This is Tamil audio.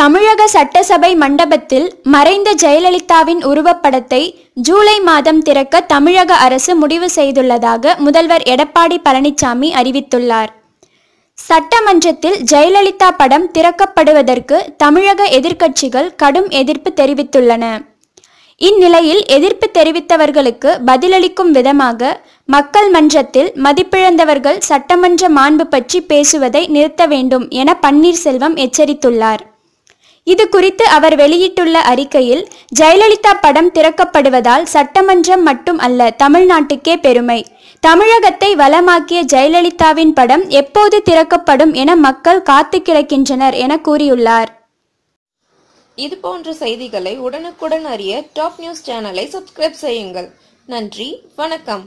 தமிழக சட்டசபை மண்டபத்தில் மறைந்த ஜெயலலிதாவின் உருவப்படத்தை ஜூலை மாதம் திறக்க தமிழக அரசு முடிவு செய்துள்ளதாக முதல்வர் எடப்பாடி பழனிசாமி அறிவித்துள்ளார். சட்டமன்றத்தில் ஜெயலலிதா படம் திறக்கப்படுவதற்கு தமிழக எதிர்க்கட்சிகள் கடும் எதிர்ப்பு தெரிவித்துள்ளன. இந்நிலையில் எதிர்ப்பு தெரிவித்தவர்களுக்கு பதிலளிக்கும் விதமாக மக்கள் மன்றத்தில் மதிப்பிழந்தவர்கள் சட்டமன்ற மாண்பு பற்றி பேசுவதை நிறுத்த வேண்டும் என பன்னீர்செல்வம் எச்சரித்துள்ளார். இது குறித்து அவர் வெளியிட்டுள்ள அறிக்கையில் ஜெயலலிதா படம் திறக்கப்படுவதால் சட்டமன்றம் மட்டும் அல்ல தமிழ்நாட்டுக்கே பெருமை. தமிழகத்தை வளமாக்கிய ஜெயலலிதாவின் படம் எப்போது திறக்கப்படும் என மக்கள் காத்து கிடக்கின்றனர் என கூறியுள்ளார். இது போன்ற செய்திகளை உடனுக்குடன் அறிய டாப் நியூஸ் சேனலை சப்ஸ்கிரைப் செய்யுங்கள். நன்றி வணக்கம்.